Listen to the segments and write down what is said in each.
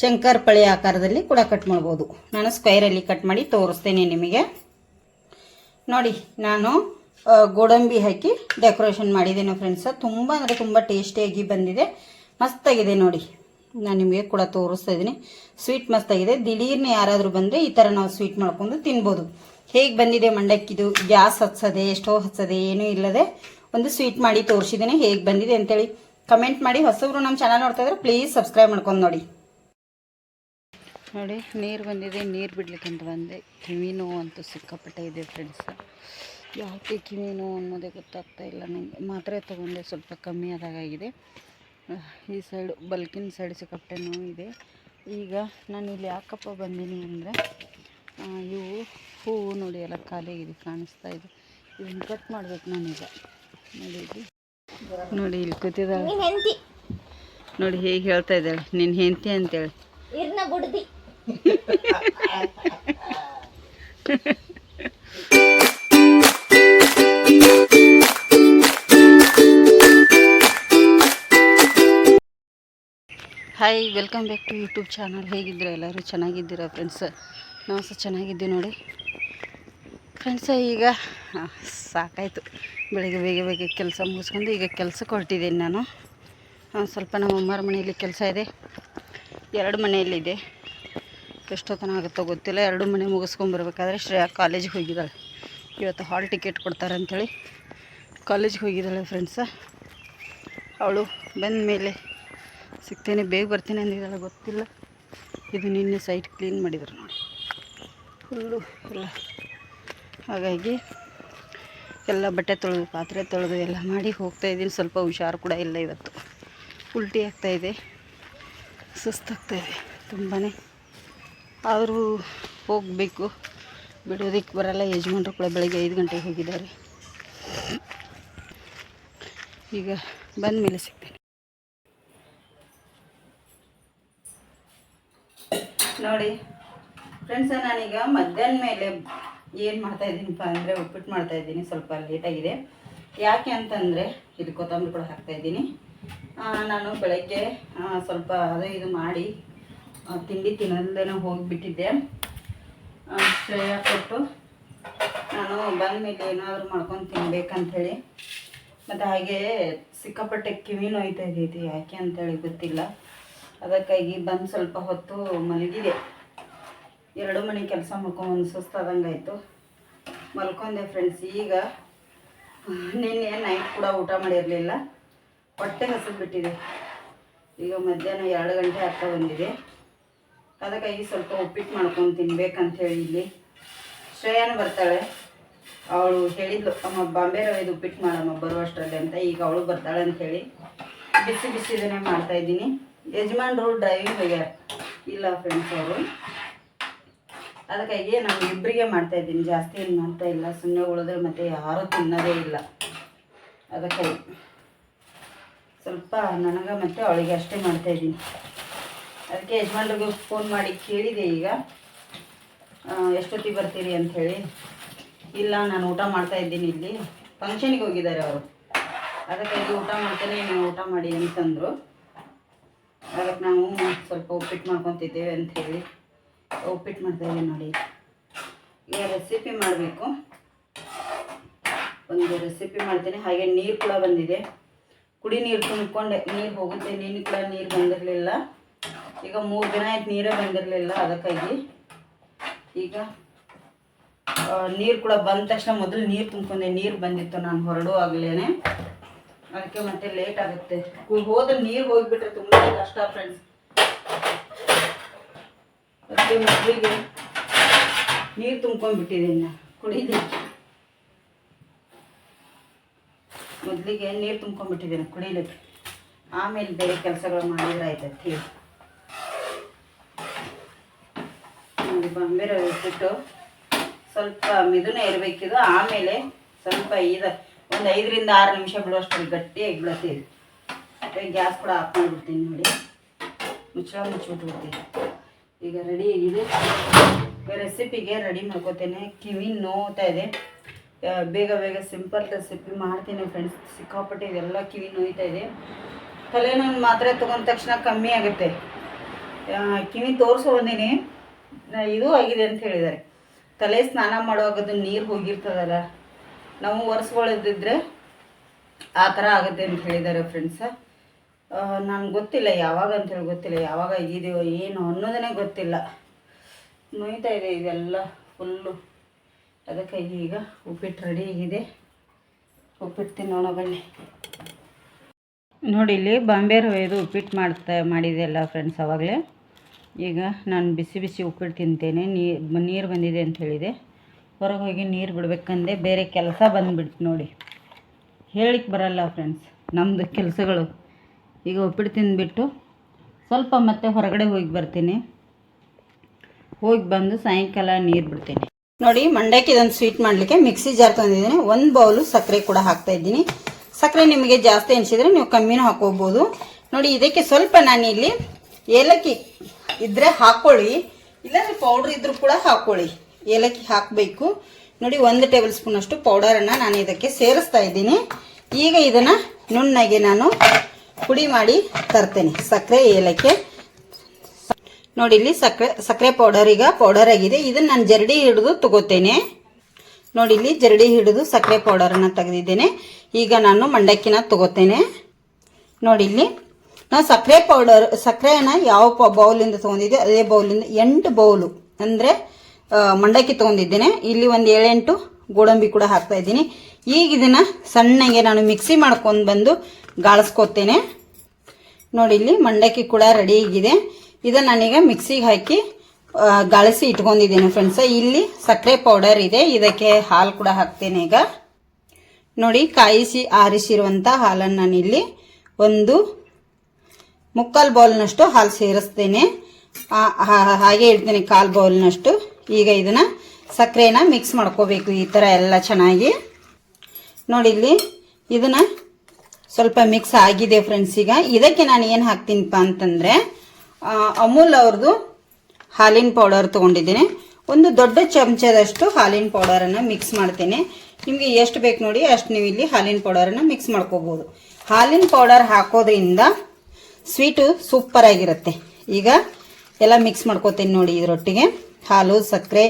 ಶಂಕರ್ ಪಳಿ ಆಕಾರದಲ್ಲಿ ಕೂಡ ಕಟ್ ಮಾಡ್ಬೋದು. ನಾನು ಸ್ಕ್ವೈರಲ್ಲಿ ಕಟ್ ಮಾಡಿ ತೋರಿಸ್ತೇನೆ ನಿಮಗೆ. ನೋಡಿ, ನಾನು ಗೋಡಂಬಿ ಹಾಕಿ ಡೆಕೋರೇಷನ್ ಮಾಡಿದ್ದೇನೆ ಫ್ರೆಂಡ್ಸ್ ತುಂಬ ಅಂದರೆ ತುಂಬ ಟೇಸ್ಟಿಯಾಗಿ ಬಂದಿದೆ. ಮಸ್ತಾಗಿದೆ ನೋಡಿ. ನಾನು ನಿಮಗೆ ಕೂಡ ತೋರಿಸ್ತಾ ಇದ್ದೀನಿ. ಸ್ವೀಟ್ ಮಸ್ತಾಗಿದೆ. ದಿಢೀರ್ನ ಯಾರಾದರೂ ಬಂದರೆ ಈ ಥರ ನಾವು ಸ್ವೀಟ್ ಮಾಡ್ಕೊಂಡು ತಿನ್ಬೋದು. ಹೇಗೆ ಬಂದಿದೆ ಮಂಡಕ್ಕಿದು? ಗ್ಯಾಸ್ ಹಚ್ಚದೆ ಸ್ಟೋವ್ ಹಚ್ಚದೆ, ಏನೂ ಇಲ್ಲದೆ ಒಂದು ಸ್ವೀಟ್ ಮಾಡಿ ತೋರಿಸಿದ್ದೇನೆ. ಹೇಗೆ ಬಂದಿದೆ ಅಂತೇಳಿ ಕಮೆಂಟ್ ಮಾಡಿ. ಹೊಸಬ್ರು ನಮ್ಮ ಚಾನಲ್ ನೋಡ್ತಾ ಇದ್ರೆ ಪ್ಲೀಸ್ ಸಬ್ಸ್ಕ್ರೈಬ್ ಮಾಡ್ಕೊಂಡು ನೋಡಿ. ನೋಡಿ ನೀರು ಬಂದಿದೆ ನೀರು ಬಿಡ್ಲಿಕ್ಕೆ ಅಂತ ಬಂದೆ. ಕಿವಿ ನೋವು ಅಂತೂ ಸಿಕ್ಕಾಪಟ್ಟೆ ಇದೆ ಫ್ರೆಂಡ್ಸ್ ಯಾಕೆ ಕಿವಿ ನೋವು ಅನ್ನೋದೇ ಗೊತ್ತಾಗ್ತಾ ಇಲ್ಲ ನನಗೆ ಮಾತ್ರೆ ತೊಗೊಂಡೆ ಸ್ವಲ್ಪ ಕಮ್ಮಿ ಆದಾಗಿದೆ ಈ ಸೈಡು ಬಲ್ಕಿನ ಸೈಡ್ ಸಿಕ್ಕಾಪಟ್ಟೆ ನೋವು ಇದೆ. ಈಗ ನಾನು ಇಲ್ಲಿ ಯಾಕಪ್ಪ ಬಂದೀನಿ ಅಂದರೆ ಇವು ಹೂವು ನೋಡಿ ಎಲ್ಲ ಖಾಲಿಯಾಗಿದೆ ಕಾಣಿಸ್ತಾ ಇದೆ. ಇದನ್ನು ಕಟ್ ಮಾಡ್ಬೇಕು ನಾನೀಗ. ನೋಡಿ ಇಲ್ಲಿ. ನೋಡಿ ಇಲ್ಲಿ ಕೂತಿದ್ದಾಳೆ. ನೋಡಿ ಹೇಗೆ ಹೇಳ್ತಾ ಇದ್ದಾಳೆ. ನೀನು ಹೆಂಡತಿ ಅಂತೇಳಿ. Hi welcome back to YouTube channel ಹೇಗಿದ್ದೀರಾ ಎಲ್ಲರೂ? ಚೆನ್ನಾಗಿದ್ದೀರಾ ಫ್ರೆಂಡ್ಸ್ ನಾವು ಸಹ ಚೆನ್ನಾಗಿದ್ದೀವಿ ನೋಡಿ. ಫ್ರೆಂಡ್ಸ ಈಗ ಸಾಕಾಯಿತು. ಬೆಳಗ್ಗೆ ಬೇಗ ಬೇಗ ಕೆಲಸ ಮುಗಿಸ್ಕೊಂಡು ಈಗ ಕೆಲಸಕ್ಕೆ ಹೊರಟಿದ್ದೀನಿ ನಾನು. ಸ್ವಲ್ಪ ನಮ್ಮ ಅಮ್ಮರ ಮನೆಯಲ್ಲಿ ಕೆಲಸ ಇದೆ. ಎರಡು ಮನೆಯಲ್ಲಿದೆ. ಎಷ್ಟೊತ್ತನ ಆಗುತ್ತೋ ಗೊತ್ತಿಲ್ಲ. ಎರಡು ಮನೆ ಮುಗಿಸ್ಕೊಂಬರ್ಬೇಕಾದ್ರೆ ಶ್ರೇಯಾ ಕಾಲೇಜಿಗೆ ಹೋಗಿದ್ದಾಳೆ. ಇವತ್ತು ಹಾಲ್ ಟಿಕೆಟ್ ಕೊಡ್ತಾರೆ ಅಂಥೇಳಿ ಕಾಲೇಜಿಗೆ ಹೋಗಿದ್ದಾಳೆ ಫ್ರೆಂಡ್ಸ ಅವಳು ಬಂದ ಮೇಲೆ ಸಿಗ್ತೇನೆ, ಬೇಗ ಬರ್ತೀನಿ ಅಂದಿದ್ದಾಳೆ, ಗೊತ್ತಿಲ್ಲ. ಇದು ನಿನ್ನೆ ಸೈಟ್ ಕ್ಲೀನ್ ಮಾಡಿದ್ರು ನೋಡಿ. ಫುಲ್ಲು ಎಲ್ಲ. ಹಾಗಾಗಿ ಎಲ್ಲ ಬಟ್ಟೆ ತೊಳೆದು, ಪಾತ್ರೆ ತೊಳೆದು ಎಲ್ಲ ಮಾಡಿ ಹೋಗ್ತಾ ಇದ್ದೀನಿ. ಸ್ವಲ್ಪ ಹುಷಾರು ಕೂಡ ಇಲ್ಲ ಇವತ್ತು. ಉಲ್ಟಿ ಆಗ್ತಾಯಿದೆ ಸುಸ್ತಾಗ್ತಾಯಿದೆ ತುಂಬಾ ಆದರೂ ಹೋಗಬೇಕು. ಬಿಡೋದಕ್ಕೆ ಬರಲ್ಲ. ಯಜಮಾನ್ರು ಕೂಡ ಬೆಳಗ್ಗೆ ಐದು ಗಂಟೆಗೆ ಹೋಗಿದ್ದಾರೆ. ಈಗ ಬಂದ ಮೇಲೆ ಸಿಗ್ತೇನೆ. ನೋಡಿ ಫ್ರೆಂಡ್ಸ ನಾನೀಗ ಮಧ್ಯಾಹ್ನ ಮೇಲೆ ಏನು ಮಾಡ್ತಾ ಇದ್ದೀನಿಪ್ಪ ಅಂದರೆ ಉಪ್ಪಿಟ್ಟು ಮಾಡ್ತಾ ಇದ್ದೀನಿ. ಸ್ವಲ್ಪ ಲೇಟಾಗಿದೆ ಯಾಕೆ ಅಂತಂದರೆ ಇದು ಕೊತ್ತಂಬರಿ ಕೂಡ ಹಾಕ್ತಾ ಇದ್ದೀನಿ. ನಾನು ಬೆಳಗ್ಗೆ ಸ್ವಲ್ಪ ಅದು ಇದು ಮಾಡಿ ತಿಂಡಿ ತಿನ್ನೋದೇನೋ ಹೋಗಿಬಿಟ್ಟಿದ್ದೆ. ಶ್ರೇಯ ಕೊಟ್ಟು ನಾನು ಬಂದ ಮೇಲೆ ಏನಾದರೂ ಮಾಡ್ಕೊಂಡು ತಿನ್ಬೇಕಂಥೇಳಿ ಮತ್ತು ಹಾಗೆ ಸಿಕ್ಕಾಪಟ್ಟೆ ಕಿವಿ ನೋಯ್ತಾ ಇದೈತಿ, ಯಾಕೆ ಅಂತೇಳಿ ಗೊತ್ತಿಲ್ಲ. ಅದಕ್ಕಾಗಿ ಬಂದು ಸ್ವಲ್ಪ ಹೊತ್ತು ಮಲಗಿದೆ ಎರಡು ಮನೆ ಕೆಲಸ ಮಾಡ್ಕೊಂಡು ಸುಸ್ತಾದಂಗೆ ಆಯಿತು. ಮಲ್ಕೊಂಡೆ ಫ್ರೆಂಡ್ಸ್ ಈಗ ನಿನ್ನೆ ನೈಟ್ ಕೂಡ ಊಟ ಮಾಡಿರಲಿಲ್ಲ. ಹೊಟ್ಟೆ ಹಸಿದು ಈಗ ಮಧ್ಯಾಹ್ನ ಎರಡು ಗಂಟೆ ಆಗ್ತಾ ಬಂದಿದೆ. ಅದಕ್ಕಾಗಿ ಸ್ವಲ್ಪ ಉಪ್ಪಿಟ್ಟು ಮಾಡ್ಕೊಂಡು ತಿನ್ಬೇಕಂಥೇಳಿ ಇಲ್ಲಿ. ಶ್ರೇಯಾನು ಬರ್ತಾಳೆ. ಅವಳು ಹೇಳಿದ್ಲು, ಅಮ್ಮ, ಬಾಂಬೆ ರವೆದು ಉಪ್ಪಿಟ್ಟು ಮಾಡಮ್ಮ ಬರುವಷ್ಟರಲ್ಲಿ ಅಂತ. ಈಗ ಅವಳು ಬರ್ತಾಳೆ ಅಂತ ಹೇಳಿ ಬಿಸಿ ಬಿಸಿದನ್ನೇ ಮಾಡ್ತಾ ಇದ್ದೀನಿ. ಯಜಮಾನ್ರು ಡ್ರೈವಿಂಗ್ ಹೋಗ್ಯಾರ. ಇಲ್ಲ ಫ್ರೆಂಡ್ಸ್ ಅವರು. ಅದಕ್ಕಾಗಿ ನಾನು ಇಬ್ಬರಿಗೆ ಮಾಡ್ತಾ ಇದ್ದೀನಿ. ಜಾಸ್ತಿ ಏನು ಮಾಡ್ತಾ ಇಲ್ಲ. ಸುಮ್ಮನೆ ಉಳಿದ್ರೆ ಮತ್ತೆ ಯಾರೂ ತಿನ್ನೋದೇ ಇಲ್ಲ. ಅದಕ್ಕಾಗಿ ಸ್ವಲ್ಪ ನನಗೆ ಮತ್ತು ಅವಳಿಗೆ ಅಷ್ಟೇ ಮಾಡ್ತಾ ಇದ್ದೀನಿ. ಅದಕ್ಕೆ ಯಜಮಾನ್ರಿಗೆ ಫೋನ್ ಮಾಡಿ ಕೇಳಿದೆ ಈಗ. ಎಷ್ಟೊತ್ತಿಗೆ ಬರ್ತೀರಿ ಅಂಥೇಳಿ. ಇಲ್ಲ, ನಾನು ಊಟ ಮಾಡ್ತಾ ಇದ್ದೀನಿ ಇಲ್ಲಿ. ಫಂಕ್ಷನಿಗೆ ಹೋಗಿದ್ದಾರೆ ಅವರು. ಅದಕ್ಕಾಗಿ ಊಟ ಮಾಡ್ತೇನೆ ನೀವು ಊಟ ಮಾಡಿ ಅಂತಂದರು. ಅದಕ್ಕೆ ನಾವು ಸ್ವಲ್ಪ ಉಪ್ಪಿಟ್ಟು ಮಾಡ್ಕೊತಿದ್ದೇವೆ ಅಂಥೇಳಿ. ಉಪ್ಪಿಟ್ಟು ಮಾಡ್ತಾ ಇದ್ದೀವಿ ನೋಡಿ. ಈಗ ರೆಸಿಪಿ ಮಾಡಬೇಕು. ಒಂದು ರೆಸಿಪಿ ಮಾಡ್ತೀನಿ. ಹಾಗೆ ನೀರು ಕೂಡ ಬಂದಿದೆ. ಕುಡಿ ನೀರು ತುಂಬಿಕೊಂಡೆ. ನೀರು ಹೋಗುತ್ತೆ. ನೀನು ಕೂಡ ನೀರು ಬಂದಿರಲಿಲ್ಲ. ಈಗ ಮೂರು ದಿನ ಆಯ್ತು ನೀರೇ ಬಂದಿರಲಿಲ್ಲ ಅದಕ್ಕಾಗಿ. ಈಗ ನೀರು ಕೂಡ ಬಂದ ತಕ್ಷಣ ಮೊದಲು ನೀರು ತುಂಬ್ಕೊಂಡೆ. ನೀರು ಬಂದಿತ್ತು ನಾನು ಹೊರಡುವಾಗಲೇ ಅದಕ್ಕೆ ಮತ್ತೆ ಲೇಟ್ ಆಗುತ್ತೆ. ಹೋದ್ರೆ ನೀರು ಹೋಗಿಬಿಟ್ರೆ ತುಂಬ ಕಷ್ಟ ಫ್ರೆಂಡ್ಸ್ ಅದಕ್ಕೆ ಮೊದಲಿಗೆ ನೀರು ತುಂಬ್ಕೊಂಡ್ಬಿಟ್ಟಿದ್ದೀನಿ ನಾನು. ಮೊದಲಿಗೆ ನೀರು ತುಂಬ್ಕೊಂಡ್ಬಿಟ್ಟಿದ್ದೀನಿ ಕುಡಿಲಿಕ್ಕೆ. ಆಮೇಲೆ ಬೇರೆ ಕೆಲಸಗಳು ಮಾಡಿದ್ರೆ ಆಯ್ತೈತಿ ನೋಡಿ ಬೊಂಬೆ ರವೆ ಉಪ್ಪಿಟ್ಟು ಸ್ವಲ್ಪ ಮೆದುನ ಇರಬೇಕಿದು ಆಮೇಲೆ ಸ್ವಲ್ಪ ಇದು ಒಂದು ಐದರಿಂದ ಆರು ನಿಮಿಷ ಬಿಡುವಷ್ಟು ಗಟ್ಟಿಯಾಗಿ ಬಿಡತ್ತೀವಿ ಗ್ಯಾಸ್ ಕೂಡ ಆಫ್ ಮಾಡಿಬಿಡ್ತೀನಿ ನೋಡಿ. ಮುಚ್ಚಳ ಮುಚ್ಚಿಬಿಟ್ಬಿಡ್ತೀನಿ. ಈಗ ರೆಡಿ ಆಗಿದೆ. ರೆಸಿಪಿಗೆ ರೆಡಿ ಮಾಡ್ಕೋತೇನೆ. ಕಿವಿ ನೋವ್ತಾ ಇದೆ. ಬೇಗ ಬೇಗ ಸಿಂಪಲ್ ರೆಸಿಪಿ ಮಾಡ್ತೀನಿ ಫ್ರೆಂಡ್ಸ್ ಸಿಕ್ಕಾಪಟ್ಟೆ ಇದೆಲ್ಲ ಕಿವಿ ನೋಯ್ತಾ ಇದೆ. ತಲೆನೋವು ಮಾತ್ರೆ ತೊಗೊಂಡ ತಕ್ಷಣ ಕಮ್ಮಿ ಆಗುತ್ತೆ. ಕಿವಿ ತೋರಿಸ್ಕೊಂಡಿನಿ ಇದು ಆಗಿದೆ ಅಂತ ಹೇಳಿದ್ದಾರೆ ತಲೆ ಸ್ನಾನ ಮಾಡುವಾಗ ಅದು ನೀರು ಹೋಗಿರ್ತದಲ್ಲ, ನಾವು ಒರೆಸ್ಕೊಳ್ಳೋದಿದ್ರೆ ಆ ಥರ ಆಗುತ್ತೆ ಅಂತ ಹೇಳಿದ್ದಾರೆ ಫ್ರೆಂಡ್ಸ್ ನನಗೆ ಗೊತ್ತಿಲ್ಲ ಯಾವಾಗ ಅಂತೇಳಿ ಗೊತ್ತಿಲ್ಲ, ಯಾವಾಗ ಆಗಿದೆಯೋ ಏನು ಅನ್ನೋದನ್ನೇ ಗೊತ್ತಿಲ್ಲ. ನೋಯ್ತಾ ಇದೆ ಇದೆಲ್ಲ ಫುಲ್ಲು ಅದಕ್ಕೆ ಈಗ ಉಪ್ಪಿಟ್ಟು ರೆಡಿ ಆಗಿದೆ. ಉಪ್ಪಿಟ್ಟು ತಿನ್ನೋಣ ಬನ್ನಿ. ನೋಡಿ ಇಲ್ಲಿ ಬಾಂಬೆ ರವೆದು ಉಪ್ಪಿಟ್ಟು ಮಾಡ್ತಾ ಮಾಡಿದೆಲ್ಲ ಫ್ರೆಂಡ್ಸ್ ಅವಾಗಲೇ. ಈಗ ನಾನು ಬಿಸಿ ಬಿಸಿ ಉಪ್ಪಿಟ್ಟು ತಿಂತೇನೆ ನೀರು ಬಂದಿದೆ ಅಂತ ಹೇಳಿದೆ. ಹೊರಗೆ ಹೋಗಿ ನೀರು ಬಿಡಬೇಕಂದೆ ಬೇರೆ ಕೆಲಸ ಬಂದುಬಿಡ್ತು ನೋಡಿ. ಹೇಳಿಕ್ಕೆ ಬರಲ್ಲ ಫ್ರೆಂಡ್ಸ್ ನಮ್ಮದು ಕೆಲಸಗಳು. ಈಗ ಉಪ್ಪಿಟ್ಟು ತಿಂದುಬಿಟ್ಟು ಸ್ವಲ್ಪ ಮತ್ತೆ ಹೊರಗಡೆ ಹೋಗಿ ಬರ್ತೀನಿ. ಹೋಗಿ ಬಂದು ಸಾಯಂಕಾಲ ನೀರು ಬಿಡ್ತೀನಿ. ನೋಡಿ ಮಂಡಕ್ಕಿ ಇದೊಂದು ಸ್ವೀಟ್ ಮಾಡಲಿಕ್ಕೆ ಮಿಕ್ಸಿ ಜಾರ್ ತಂದಿದ್ದೀನಿ. ಒಂದು ಬೌಲು ಸಕ್ಕರೆ ಕೂಡ ಹಾಕ್ತಾ ಇದ್ದೀನಿ. ಸಕ್ಕರೆ ನಿಮಗೆ ಜಾಸ್ತಿ ಅನಿಸಿದರೆ ನೀವು ಕಮ್ಮಿನೂ ಹಾಕೋಬೋದು ನೋಡಿ, ಇದಕ್ಕೆ ಸ್ವಲ್ಪ ನಾನು ಇಲ್ಲಿ ಏಲಕ್ಕಿ ಇದ್ರೆ ಹಾಕೊಳ್ಳಿ. ಇಲ್ಲಾಂದ್ರೆ ಪೌಡರ್ ಇದ್ರೂ ಕೂಡ ಹಾಕೊಳ್ಳಿ. ಏಲಕ್ಕಿ ಹಾಕಬೇಕು. ನೋಡಿ, ಒಂದು ಟೇಬಲ್ ಸ್ಪೂನ್ ಅಷ್ಟು ಪೌಡರನ್ನು ನಾನು ಇದಕ್ಕೆ ಸೇರಿಸ್ತಾ ಇದ್ದೀನಿ. ಈಗ ಇದನ್ನು ನುಣ್ಣಗೆ ನಾನು ಪುಡಿ ಮಾಡಿ ತರ್ತೇನೆ. ಸಕ್ಕರೆ ಏಲಕ್ಕಿ. ನೋಡಿ, ಇಲ್ಲಿ ಸಕ್ಕರೆ ಸಕ್ಕರೆ ಪೌಡರ್ ಈಗ ಪೌಡರ್ ಆಗಿದೆ. ಇದನ್ನ ನಾನು ಜರಡಿ ಹಿಡಿದು ತಗೋತೇನೆ. ನೋಡಿ, ಇಲ್ಲಿ ಜರಡಿ ಹಿಡಿದು ಸಕ್ಕರೆ ಪೌಡರನ್ನು ತೆಗೆದಿದ್ದೇನೆ. ಈಗ ನಾನು ಮಂಡಕ್ಕಿನ ತಗೋತೇನೆ. ನೋಡಿ, ಇಲ್ಲಿ ನಾವು ಸಕ್ಕರೆ ಪೌಡರ್ ಸಕ್ಕರೆನ ಯಾವ ಬೌಲಿಂದ ತೊಗೊಂಡಿದ್ದೆ, ಅದೇ ಬೌಲಿಂದ ಎಂಟು ಬೌಲು ಅಂದರೆ ಮಂಡಕ್ಕಿ ತೊಗೊಂಡಿದ್ದೇನೆ. ಇಲ್ಲಿ ಒಂದು ಏಳೆಂಟು ಗೋಡಂಬಿ ಕೂಡ ಹಾಕ್ತಾ ಇದ್ದೀನಿ. ಈಗ ಇದನ್ನು ಸಣ್ಣಗೆ ನಾನು ಮಿಕ್ಸಿ ಮಾಡ್ಕೊಂಡು ಬಂದು ಗಾಳಿಸ್ಕೊತೇನೆ. ನೋಡಿ, ಇಲ್ಲಿ ಮಂಡಕ್ಕಿ ಕೂಡ ರೆಡಿ ಆಗಿದೆ. ಇದನ್ನು ನಾನೀಗ ಮಿಕ್ಸಿಗೆ ಹಾಕಿ ಗಾಳಿಸಿ ಇಟ್ಕೊಂಡಿದ್ದೀನಿ ಫ್ರೆಂಡ್ಸ ಇಲ್ಲಿ ಸಕ್ಕರೆ ಪೌಡರ್ ಇದೆ. ಇದಕ್ಕೆ ಹಾಲು ಕೂಡ ಹಾಕ್ತೇನೆ ಈಗ. ನೋಡಿ, ಕಾಯಿಸಿ ಆರಿಸಿರುವಂಥ ಹಾಲನ್ನು ನಾನಿಲ್ಲಿ ಒಂದು ಮುಕ್ಕಾಲು ಬೌಲ್ನಷ್ಟು ಹಾಲು ಸೇರಿಸ್ತೇನೆ. ಹಾಗೆ ಇಡ್ತೀನಿ ಕಾಲು ಬೌಲ್ನಷ್ಟು. ಈಗ ಇದನ್ನು ಸಕ್ಕರೆನ ಮಿಕ್ಸ್ ಮಾಡ್ಕೋಬೇಕು ಈ ಥರ ಎಲ್ಲ ಚೆನ್ನಾಗಿ. ನೋಡಿ ಇಲ್ಲಿ ಇದನ್ನು ಸ್ವಲ್ಪ ಮಿಕ್ಸ್ ಆಗಿದೆ ಫ್ರೆಂಡ್ಸ್ ಈಗ. ಇದಕ್ಕೆ ನಾನು ಏನು ಹಾಕ್ತೀನಿಪ್ಪ ಅಂತಂದರೆ ಅಮೂಲ್ ಅವ್ರದ್ದು ಹಾಲಿನ ಪೌಡರ್ ತೊಗೊಂಡಿದ್ದೀನಿ. ಒಂದು ದೊಡ್ಡ ಚಮಚದಷ್ಟು ಹಾಲಿನ ಪೌಡರನ್ನು ಮಿಕ್ಸ್ ಮಾಡ್ತೇನೆ. ನಿಮಗೆ ಎಷ್ಟು ಬೇಕು ನೋಡಿ ಅಷ್ಟು ನೀವು ಇಲ್ಲಿ ಹಾಲಿನ ಪೌಡರನ್ನು ಮಿಕ್ಸ್ ಮಾಡ್ಕೋಬೋದು. ಹಾಲಿನ ಪೌಡರ್ ಹಾಕೋದ್ರಿಂದ ಸ್ವೀಟು ಸೂಪರ್ ಆಗಿರುತ್ತೆ. ಈಗ ಎಲ್ಲ ಮಿಕ್ಸ್ ಮಾಡ್ಕೋತೀನಿ ನೋಡಿ ಇದರೊಟ್ಟಿಗೆ. ಹಾಲು, ಸಕ್ಕರೆ,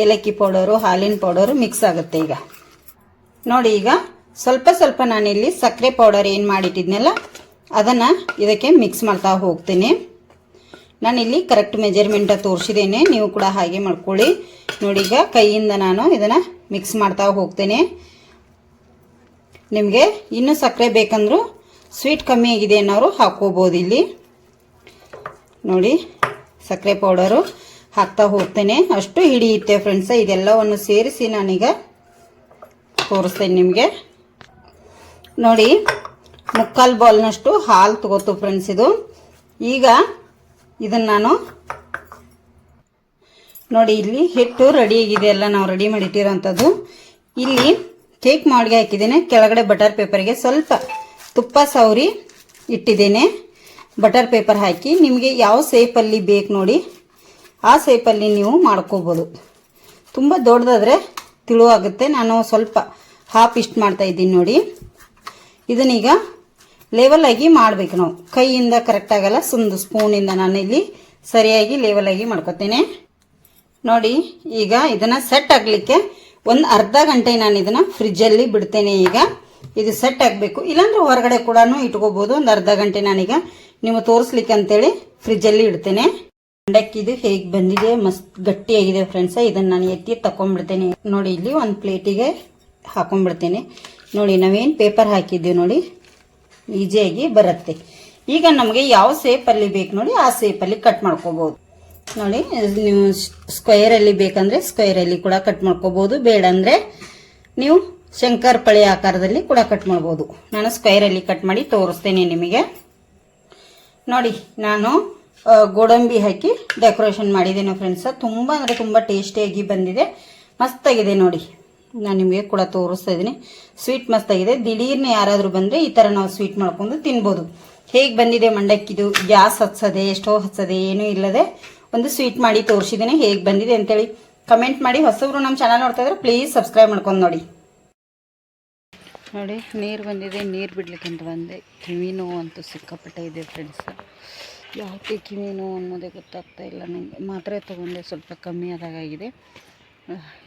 ಏಲಕ್ಕಿ ಪೌಡರು, ಹಾಲಿನ ಪೌಡರು ಮಿಕ್ಸ್ ಆಗುತ್ತೆ ಈಗ. ನೋಡಿ ಈಗ ಸ್ವಲ್ಪ ಸ್ವಲ್ಪ ನಾನಿಲ್ಲಿ ಸಕ್ಕರೆ ಪೌಡರ್ ಏನು ಮಾಡಿಟ್ಟಿದ್ನಲ್ಲ, ಅದನ್ನು ಇದಕ್ಕೆ ಮಿಕ್ಸ್ ಮಾಡ್ತಾ ಹೋಗ್ತೀನಿ. ನಾನಿಲ್ಲಿ ಕರೆಕ್ಟ್ ಮೆಜರ್ಮೆಂಟ ತೋರಿಸಿದ್ದೇನೆ, ನೀವು ಕೂಡ ಹಾಗೆ ಮಾಡ್ಕೊಳ್ಳಿ. ನೋಡಿ ಈಗ ಕೈಯಿಂದ ನಾನು ಇದನ್ನು ಮಿಕ್ಸ್ ಮಾಡ್ತಾ ಹೋಗ್ತೇನೆ. ನಿಮಗೆ ಇನ್ನೂ ಸಕ್ಕರೆ ಬೇಕಂದ್ರೂ ಸ್ವೀಟ್ ಕಮ್ಮಿ ಆಗಿದೆ ಅನ್ನೋರು ಹಾಕ್ಕೋಬೋದು ಇಲ್ಲಿ. ನೋಡಿ, ಸಕ್ಕರೆ ಪೌಡರು ಹಾಕ್ತಾ ಹೋಗ್ತೇನೆ. ಅಷ್ಟು ಹಿಡಿಯುತ್ತೆ ಫ್ರೆಂಡ್ಸ್ ಇದೆಲ್ಲವನ್ನು ಸೇರಿಸಿ ನಾನೀಗ ತೋರಿಸ್ತೇನೆ ನಿಮಗೆ. ನೋಡಿ, ಮುಕ್ಕಾಲು ಬಾಲ್ನಷ್ಟು ಹಾಲು ತಗೋತು ಫ್ರೆಂಡ್ಸ್ ಇದು. ಈಗ ಇದನ್ನು ನಾನು ನೋಡಿ, ಇಲ್ಲಿ ಹಿಟ್ಟು ರೆಡಿ ಆಗಿದೆ ಎಲ್ಲ ನಾವು ರೆಡಿ ಮಾಡಿಟ್ಟಿರೋಂಥದ್ದು. ಇಲ್ಲಿ ಕೇಕ್ ಮಾಡಿಗೆ ಹಾಕಿದ್ದೇನೆ. ಕೆಳಗಡೆ ಬಟರ್ ಪೇಪರ್ಗೆ ಸ್ವಲ್ಪ ತುಪ್ಪ ಸವರಿ ಇಟ್ಟಿದ್ದೇನೆ. ಬಟರ್ ಪೇಪರ್ ಹಾಕಿ. ನಿಮಗೆ ಯಾವ ಸೇಪಲ್ಲಿ ಬೇಕು ನೋಡಿ ಆ ಸೇಪಲ್ಲಿ ನೀವು ಮಾಡ್ಕೋಬೋದು. ತುಂಬ ದೊಡ್ಡದಾದರೆ ತಿಳುವಾಗುತ್ತೆ ನಾನು ಸ್ವಲ್ಪ ಹಾಫ್ ಇಷ್ಟು ಮಾಡ್ತಾ ಇದ್ದೀನಿ ನೋಡಿ. ಇದನ್ನೀಗ ಆಗಿ ಮಾಡಬೇಕು ನಾವು. ಕೈಯಿಂದ ಕರೆಕ್ಟ್ ಆಗಲ್ಲ. ಸುಂದು ಸ್ಪೂನಿಂದ ನಾನು ಇಲ್ಲಿ ಸರಿಯಾಗಿ ಲೆವೆಲ್ ಆಗಿ ಮಾಡ್ಕೊತೇನೆ. ನೋಡಿ, ಈಗ ಇದನ್ನ ಸೆಟ್ ಆಗಲಿಕ್ಕೆ ಒಂದು ಅರ್ಧ ಗಂಟೆ ನಾನು ಇದನ್ನ ಫ್ರಿಜ್ಜಲ್ಲಿ ಬಿಡ್ತೇನೆ ಈಗ. ಇದು ಸೆಟ್ ಆಗಬೇಕು ಇಲ್ಲಾಂದ್ರೆ ಹೊರಗಡೆ ಕೂಡ ಇಟ್ಕೋಬೋದು. ಒಂದು ಅರ್ಧ ಗಂಟೆ ನಾನೀಗ ನೀವು ತೋರಿಸ್ಲಿಕ್ಕೆ ಅಂತೇಳಿ ಫ್ರಿಜ್ಜಲ್ಲಿ ಇಡ್ತೇನೆ. ಮಂಡಕ್ಕಿದು ಹೇಗೆ ಬಂದಿದೆ, ಮಸ್ತ್ ಗಟ್ಟಿಯಾಗಿದೆ ಫ್ರೆಂಡ್ಸ ಇದನ್ನು ನಾನು ಎತ್ತಿ ತಕೊಂಡ್ಬಿಡ್ತೇನೆ. ನೋಡಿ, ಇಲ್ಲಿ ಒಂದು ಪ್ಲೇಟಿಗೆ ಹಾಕೊಂಡ್ಬಿಡ್ತೇನೆ. ನೋಡಿ, ನಾವೇನು ಪೇಪರ್ ಹಾಕಿದ್ದೀವಿ ನೋಡಿ. ಈಜಿಯಾಗಿ ಬರುತ್ತೆ. ಈಗ ನಮಗೆ ಯಾವ ಸೇಪಲ್ಲಿ ಬೇಕು ನೋಡಿ, ಆ ಸೇಪಲ್ಲಿ ಕಟ್ ಮಾಡ್ಕೋಬೋದು. ನೋಡಿ, ನೀವು ಸ್ಕ್ವೇರಲ್ಲಿ ಬೇಕಂದ್ರೆ ಸ್ಕ್ವೇರಲ್ಲಿ ಕೂಡ ಕಟ್ ಮಾಡ್ಕೋಬೋದು. ಬೇಡ ಅಂದರೆ ನೀವು ಶಂಕರಪಳಿ ಆಕಾರದಲ್ಲಿ ಕೂಡ ಕಟ್ ಮಾಡ್ಬೋದು. ನಾನು ಸ್ಕ್ವಯರಲ್ಲಿ ಕಟ್ ಮಾಡಿ ತೋರಿಸ್ತೇನೆ ನಿಮಗೆ. ನೋಡಿ, ನಾನು ಗೋಡಂಬಿ ಹಾಕಿ ಡೆಕೋರೇಷನ್ ಮಾಡಿದ್ದೇನೆ ಫ್ರೆಂಡ್ಸ್ ತುಂಬ ಅಂದರೆ ತುಂಬ ಟೇಸ್ಟಿಯಾಗಿ ಬಂದಿದೆ. ಮಸ್ತಾಗಿದೆ ನೋಡಿ. ನಾನು ನಿಮಗೆ ಕೂಡ ತೋರಿಸ್ತಾ ಇದ್ದೀನಿ. ಸ್ವೀಟ್ ಮಸ್ತಾಗಿದೆ. ದಿಢೀರ್ನ ಯಾರಾದರೂ ಬಂದರೆ ಈ ಥರ ನಾವು ಸ್ವೀಟ್ ಮಾಡ್ಕೊಂಡು ತಿನ್ಬೋದು. ಹೇಗೆ ಬಂದಿದೆ ಮಂಡಕ್ಕಿದು? ಗ್ಯಾಸ್ ಹಚ್ಚದೆ ಸ್ಟೋವ್ ಹಚ್ಚದೆ, ಏನೂ ಇಲ್ಲದೆ ಒಂದು ಸ್ವೀಟ್ ಮಾಡಿ ತೋರಿಸಿದ್ದೀನಿ. ಹೇಗೆ ಬಂದಿದೆ ಅಂತೇಳಿ ಕಮೆಂಟ್ ಮಾಡಿ. ಹೊಸಬ್ರು ನಮ್ಮ ಚಾನಲ್ ನೋಡ್ತಾ ಇದ್ರೆ ಪ್ಲೀಸ್ ಸಬ್ಸ್ಕ್ರೈಬ್ ಮಾಡ್ಕೊಂಡು ನೋಡಿ. ನೋಡಿ, ನೀರು ಬಂದಿದೆ, ನೀರು ಬಿಡ್ಲಿಕ್ಕೆ ಅಂತ ಬಂದೆ. ಕಿವಿ ನೋವು ಅಂತೂ ಸಿಕ್ಕಾಪಟ್ಟೆ ಇದೆ ಫ್ರೆಂಡ್ಸ್ ಯಾಕೆ ಕಿವಿ ನೋವು ಅನ್ನೋದೇ ಗೊತ್ತಾಗ್ತಾ ಇಲ್ಲ ನನಗೆ ಮಾತ್ರೆ ತೊಗೊಂಡೆ, ಸ್ವಲ್ಪ ಕಮ್ಮಿ ಆದಾಗಿದೆ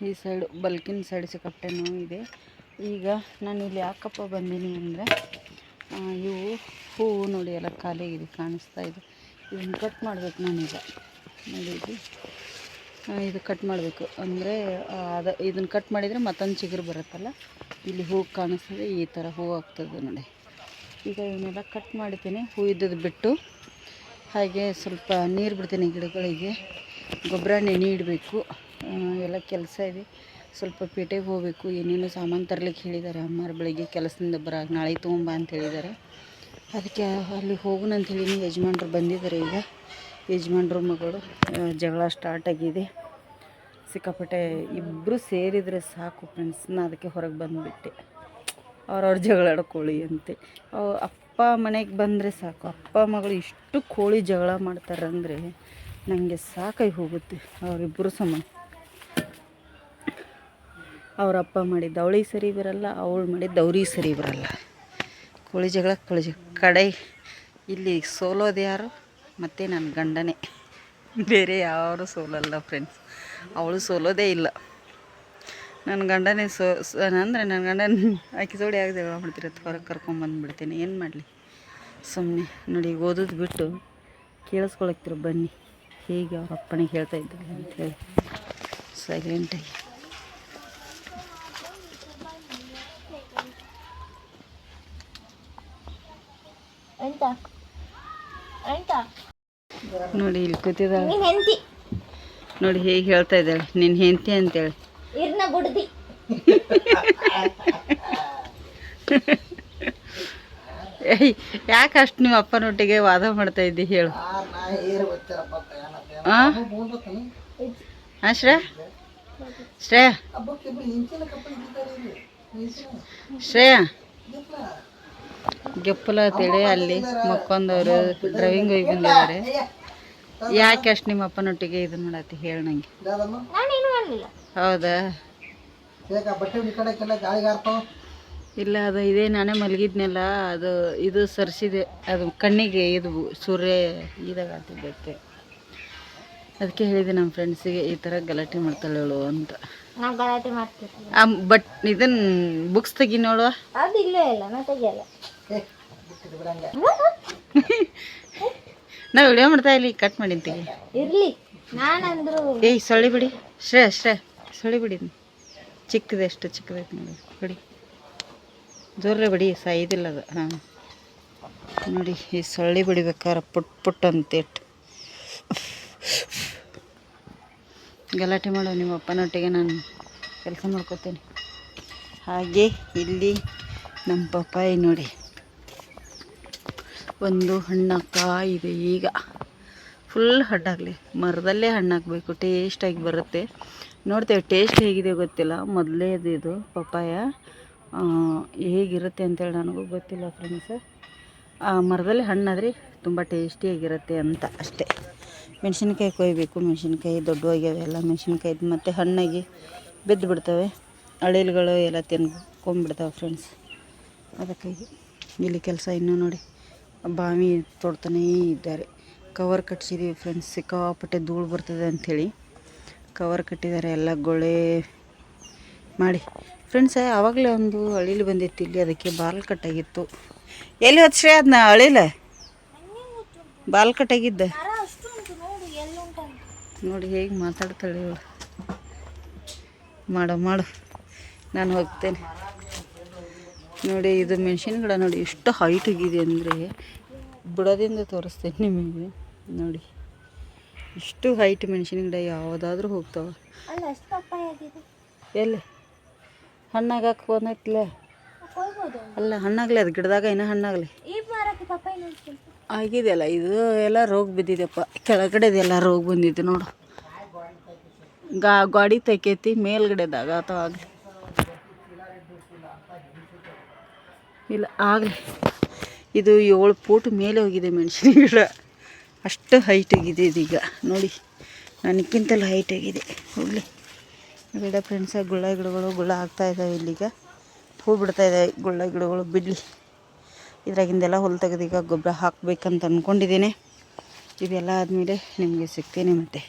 ಈ ಸೈಡು ಬಲ್ಕಿನ ಸೈಡ್ ಸಿಕ್ಕಾಪಟ್ಟೆ ಇದೆ. ಈಗ ನಾನು ಇಲ್ಲಿ ಯಾಕಪ್ಪ ಬಂದೀನಿ ಅಂದರೆ ಇವು ಹೂವು ನೋಡಿ, ಎಲ್ಲ ಖಾಲಿಯಾಗಿದೆ ಕಾಣಿಸ್ತಾ ಇದೆ. ಇದನ್ನು ಕಟ್ ಮಾಡಬೇಕು ನಾನೀಗ. ನೋಡಿ ಇದು ಕಟ್ ಮಾಡಬೇಕು. ಅಂದರೆ ಅದು, ಇದನ್ನು ಕಟ್ ಮಾಡಿದರೆ ಮತ್ತೊಂದು ಚಿಗುರು ಬರುತ್ತಲ್ಲ? ಇಲ್ಲಿ ಹೂವು ಕಾಣಿಸ್ತದೆ, ಈ ಥರ ಹೂವು ಆಗ್ತದೆ ನೋಡಿ. ಈಗ ಇವನ್ನೆಲ್ಲ ಕಟ್ ಮಾಡ್ತೀನಿ ಹೂ ಇದ್ದದ್ದು ಬಿಟ್ಟು ಹಾಗೆ ಸ್ವಲ್ಪ ನೀರು ಬಿಡ್ತೀನಿ ಗಿಡಗಳಿಗೆ. ಗೊಬ್ಬರ ನೆನೆ ಇಡಬೇಕು. ಎಲ್ಲ ಕೆಲಸ ಇದೆ. ಸ್ವಲ್ಪ ಪೇಟೆಗೆ ಹೋಗಬೇಕು ಏನೇನೋ ಸಾಮಾನು ತರಲಿಕ್ಕೆ ಹೇಳಿದ್ದಾರೆ ಅಮ್ಮರ ಬೆಳಿಗ್ಗೆ ಕೆಲಸದಿಂದ ಬರಾಗ ನಾಳೆ ತೊಗೊಂಬ ಅಂತ ಹೇಳಿದ್ದಾರೆ ಅದಕ್ಕೆ ಅಲ್ಲಿ ಹೋಗೋಣ ಅಂತ ಹೇಳಿ ಯಜಮಾನ್ರು ಬಂದಿದ್ದಾರೆ ಈಗ. ಯಜಮಾನ್ರು ಮಗಳು ಜಗಳ ಸ್ಟಾರ್ಟ್ ಆಗಿದೆ. ಸಿಕ್ಕಾಪಟ್ಟೆ ಇಬ್ಬರು ಸೇರಿದರೆ ಸಾಕು ಫ್ರೆಂಡ್ಸ್ ನಾ ಅದಕ್ಕೆ ಹೊರಗೆ ಬಂದುಬಿಟ್ಟೆ. ಅವ್ರವ್ರ ಜಗಳ ಕೋಳಿ ಅಂತೆ. ಅಪ್ಪ ಮನೆಗೆ ಬಂದರೆ ಸಾಕು. ಅಪ್ಪ ಮಗಳು ಇಷ್ಟು ಕೋಳಿ ಜಗಳ ಮಾಡ್ತಾರಂದರೆ ನನಗೆ ಸಾಕಾಗಿ ಹೋಗುತ್ತೆ ಅವರಿಬ್ಬರು ಸಮ. ಅವ್ರ ಅಪ್ಪ ಮಾಡಿದ್ದು ಅವಳಿಗೆ ಸರಿ ಬರಲ್ಲ, ಅವಳು ಮಾಡಿದ್ದು ಅವ್ರಿಗೆ ಸರಿ ಬರಲ್ಲ. ಕೋಳಿ ಜಗಳ ಕೋಳಿ ಜಗಳ ಕಡೆ ಇಲ್ಲಿ ಸೋಲೋದು ಯಾರು? ಮತ್ತು ನನ್ನ ಗಂಡನೇ. ಬೇರೆ ಯಾರು ಸೋಲಲ್ಲ ಫ್ರೆಂಡ್ಸ್ ಅವಳು ಸೋಲೋದೇ ಇಲ್ಲ. ನನ್ನ ಗಂಡನೇ ಸೋ ಅಂದರೆ ನನ್ನ ಗಂಡನ ಆಕೆ ಜೋಡಿ ಆಗದೆ ಜಗಳ ಮಾಡ್ತಿರತ್ತೆ ಹೊರಗೆ ಕರ್ಕೊಂಬಂದುಬಿಡ್ತೀನಿ ಏನು ಮಾಡಲಿ? ಸುಮ್ಮನೆ ನೋಡಿ ಈಗ ಓದೋದು ಬಿಟ್ಟು ಕೇಳಿಸ್ಕೊಳಕ್ತಿರ ಬನ್ನಿ. ಹೇಗೆ ಅವ್ರ ಅಪ್ಪನಿಗೆ ಹೇಳ್ತಾ ಇದ್ದಾರೆ ಅಂಥೇಳಿ ಸೈಲೆಂಟಾಗಿ ಎಂತ? ನೋಡಿ ಇಲ್ಲಿ ಕೂತಿದ್ದಾಳೆ. ನೋಡಿ ಹೇಗೆ ಹೇಳ್ತಾ ಇದ್ದಾಳೆ. ನಿನ್ನ ಹೆಂಡತಿ ಅಂತೇಳಿ. ಇರ್ನ ಬುಡ್ದಿ ಏಯ್ ಯಾಕೆ ಅಷ್ಟು ನೀವು ಅಪ್ಪನೊಟ್ಟಿಗೆ ವಾದ ಮಾಡ್ತಾ ಇದ್ದಿ ಹೇಳು. ಹಾಂ ಶ್ರೇಯ? ಶ್ರೇಯ ಶ್ರೇಯ? ಗೆಪ್ಪಲ ಅಂತೇಳಿ ಅಲ್ಲಿ ಮಕ್ಕೊಂದವರು ಡ್ರೈವಿಂಗ್ ಹೋಗಿ ಬಂದಿದ್ದಾರೆ. ಯಾಕೆ ಅಷ್ಟು ನಿಮ್ಮ ಅಪ್ಪನೊಟ್ಟಿಗೆ ಇದು ಮಾಡತ್ತಿ ಹೇಳಂಗೆ ನಂಗೆ. ಹೌದಾ? ಇಲ್ಲ ಅದು ಇದೇ ನಾನೇ ಮಲಗಿದ್ನಲ್ಲ ಅದು ಇದು ಸರಿಸಿದೆ. ಅದು ಕಣ್ಣಿಗೆ ಇದು ಸೂರ್ಯ ಇದಾಗತ್ತಿದ್ದಕ್ಕೆ ಅದಕ್ಕೆ ಹೇಳಿದೆ ನಮ್ಮ ಫ್ರೆಂಡ್ಸಿಗೆ ಈ ಥರ ಗಲಾಟೆ ಮಾಡ್ತಾಳೆ ಹೇಳು ಅಂತ. ಬಟ್ ಇದನ್ನ ಬುಕ್ಸ್ ತೆಗಿ ನೋಡುವ? ಅದು ಇಲ್ಲೇ ಇಲ್ಲ ನಾ ತೆಗಿಯಲ್ಲ ನಾ ವಿಡಿಯೋ ಮಾಡ್ತಾ ಇಲ್ಲಿ ಕಟ್ ಮಾಡಿಂತೀವಿ ಇರ್ಲಿ. ನಾನಂದ್ರು ಏಯ್ ಸೊಳ್ಳಿ ಬಿಡಿ. ಶ್ರೇ ಶ್ರೇ ಸೊಳ್ಳಿ ಬಿಡಿ. ಚಿಕ್ಕದೆ ಎಷ್ಟು ಚಿಕ್ಕದೈತೆ ನೋಡಿ ಬಿಡಿ. ಜೋರ್ರೆ ಬಿಡಿ ಸಾಯ್ದಿಲ್ಲ ಅದು. ಹಾಂ. ನೋಡಿ ಈ ಸೊಳ್ಳಿ ಬಿಡಿಬೇಕಾರೆ ಪುಟ್ ಪುಟ್ ಅಂತೇಟ್ ಗಲಾಟೆ ಮಾಡೋ ನಿಮ್ಮ ಅಪ್ಪನೊಟ್ಟಿಗೆ ನಾನು ಕೆಲಸ ಮಾಡ್ಕೋತೇನೆ. ಹಾಗೆ ಇಲ್ಲಿ ನಮ್ಮ ಪಪ್ಪಾಯಿ ನೋಡಿ. ಒಂದು ಹಣ್ಣು ಕಾಯಿದೆ ಈಗ. ಫುಲ್ ಹಣ್ಣಾಗಲಿ ಮರದಲ್ಲೇ ಹಣ್ಣಾಗಬೇಕು ಟೇಸ್ಟಾಗಿ ಬರುತ್ತೆ. ನೋಡ್ತೇವೆ ಟೇಸ್ಟ್ ಹೇಗಿದೆ ಗೊತ್ತಿಲ್ಲ. ಮೊದಲೇದು ಇದು, ಪಪ್ಪಾಯ. ಹೇಗಿರುತ್ತೆ ಅಂತೇಳಿ ನನಗೂ ಗೊತ್ತಿಲ್ಲ ಫ್ರೆಂಡ್ಸ್ ಮರದಲ್ಲಿ ಹಣ್ಣಾದರೆ ತುಂಬ ಟೇಸ್ಟಿಯಾಗಿರುತ್ತೆ ಅಂತ ಅಷ್ಟೇ. ಮೆಣಸಿನ್ಕಾಯಿ ಕೊಯ್ಬೇಕು. ಮೆಣಸಿನ್ಕಾಯಿ ದೊಡ್ಡವಾಗ್ಯಾವೆ ಎಲ್ಲ. ಮೆಣಸಿನ್ಕಾಯಿ ಮತ್ತು ಹಣ್ಣಾಗಿ ಬಿದ್ದು ಬಿಡ್ತವೆ ಅಳಿಲ್ಗಳು ಎಲ್ಲ ತಿನ್ಕೊಂಬಿಡ್ತಾವೆ ಫ್ರೆಂಡ್ಸ್ ಅದಕ್ಕಾಗಿ ಇಲ್ಲಿ ಕೆಲಸ ಇನ್ನೂ ನೋಡಿ. ಬಾವಿ ತೊಡ್ತಾನೇ ಇದ್ದಾರೆ. ಕವರ್ ಕಟ್ಸಿದ್ದೀವಿ ಫ್ರೆಂಡ್ಸ್ ಸಿಕ್ಕಾಪಟ್ಟೆ ಧೂಳು ಬರ್ತದೆ ಅಂಥೇಳಿ. ಕವರ್ ಕಟ್ಟಿದ್ದಾರೆ, ಎಲ್ಲ ಗೊಳೆ ಮಾಡಿ. ಫ್ರೆಂಡ್ಸ್ ಆವಾಗಲೇ ಒಂದು ಅಳಿಲು ಬಂದಿತ್ತು, ಇಲ್ಲಿ ಅದಕ್ಕೆ ಬಾಲ್ ಕಟ್ಟಾಗಿತ್ತು. ಎಲ್ಲಿ ಹೊತ್ಸ್ರಿ ಅದನ್ನ ಅಳಿಲ ಬಾಲ್ ಕಟ್ಟಾಗಿದ್ದ? ನೋಡಿ ಹೇಗೆ ಮಾತಾಡ್ತಾಳೆ ಇವಳು. ಮಾಡು ಮಾಡು. ನಾನು ಹೋಗ್ತೇನೆ. ನೋಡಿ ಇದು ಮೆಣಸಿನ ಗಿಡ ನೋಡಿ ಎಷ್ಟು ಹೈಟ್ ಆಗಿದೆ ಅಂದರೆ ಬುಡದಿಂದ ತೋರಿಸ್ತೇನೆ ನಿಮಗೆ. ನೋಡಿ ಇಷ್ಟು ಹೈಟ್ ಮೆಣಸಿನ ಗಿಡ ಯಾವುದಾದ್ರೂ ಹೋಗ್ತಾವೆ. ಎಲ್ಲಿ? ಹಣ್ಣಾಗಕ್ಕೆ ಬಂದೈತಿಲ್ಲ ಅಲ್ಲ ಹಣ್ಣಾಗಲಿ ಅದು ಗಿಡದಾಗ ಏನೋ ಹಣ್ಣಾಗಲಿ? ಆಗಿದೆಯಲ್ಲ ಇದು ಎಲ್ಲ ರೋಗ ಬಿದ್ದಿದೆಪ್ಪ. ಕೆಳಗಡೆದೆಲ್ಲ ರೋಗ ಬಂದಿದೆ ನೋಡು. ಗಾ ಗಾಡಿ ತೆಕೈತಿ ಮೇಲ್ಗಡೆದಾಗ ಅಥವಾ ಆಗಲಿ? ಇಲ್ಲ, ಆಗಲಿ. ಇದು ಏಳು ಫೂಟ್ ಮೇಲೆ ಹೋಗಿದೆ ಮೆಣಸಿನ ಗಿಡ ಅಷ್ಟು ಹೈಟ್ ಆಗಿದೆ ಇದೀಗ. ನೋಡಿ, ನನಗಿಂತಲೂ ಹೈಟ್ ಆಗಿದೆ. ಹೋಗಲಿ. ಗಿಡ ಫ್ರೆಂಡ್ಸ ಗುಳ್ಳ ಗಿಡಗಳು, ಗುಳ್ಳ ಆಗ್ತಾ ಇದ್ದಾವೆ ಇಲ್ಲಿಗ. ಹೂ ಬಿಡ್ತಾ ಇದ್ದಾವೆ ಗುಳ್ಳ ಗಿಡಗಳು, ಬಿಡಲಿ. ಇದ್ರಾಗಿಂದೆಲ್ಲ ಹೊಲ ತೆಗೆದೀಗ ಗೊಬ್ಬರ ಹಾಕಬೇಕಂತ ಅಂದ್ಕೊಂಡಿದ್ದೀನಿ ಇದೆಲ್ಲ ಆದಮೇಲೆ ನಿಮಗೆ ಸಿಗ್ತೀನಿ ಮತ್ತೆ.